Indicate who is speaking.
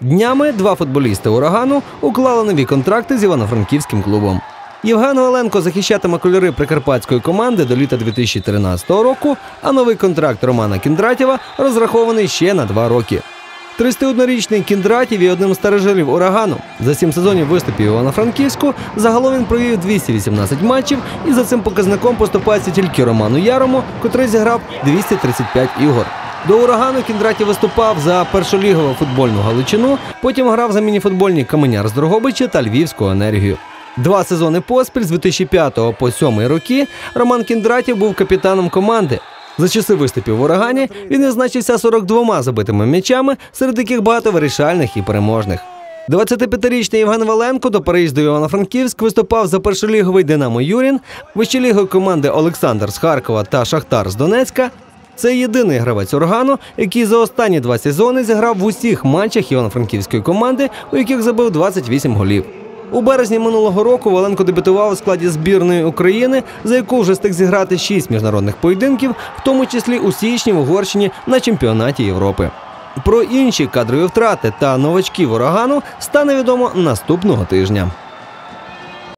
Speaker 1: Днями два футболісти урагану уклали нові контракти з івано-франківським клубом. Євген Оленко захищатиме кольори прикарпатської команди до літа 2013 року, а новий контракт Романа Кіндратєва розрахований ще на два роки. 31-річний Кіндратів є одним з старожилів урагану. За сім сезонів виступів Івано-Франківську загалом він провів 218 матчів і за цим показником поступається тільки Роману Ярому, котрий зіграв 235 ігор. До урагану Кіндратів виступав за першолігову футбольну Галичину, потім грав за мініфутбольні Каменяр з Дрогобича та Львівську енергію. Два сезони поспіль з 2005 по 7 роки Роман Кіндратів був капітаном команди. За часи виступів в урагані він відзначився 42 забитими м'ячами, серед яких багато вирішальних і переможних. 25-річний Євген Валенко до переїзду Івано-Франківськ виступав за першоліговий Динамо Юрін, вищолігові команди Олександр з Харкова та Шахтар з Донецька. Це єдиний гравець органу, який за останні два сезони зіграв в усіх матчах івано-франківської команди, у яких забив 28 голів. У березні минулого року Валенко дебютував у складі збірної України, за яку вже встиг зіграти шість міжнародних поєдинків, в тому числі у січні в Угорщині на чемпіонаті Європи. Про інші кадрові втрати та новачків урагану стане відомо наступного тижня.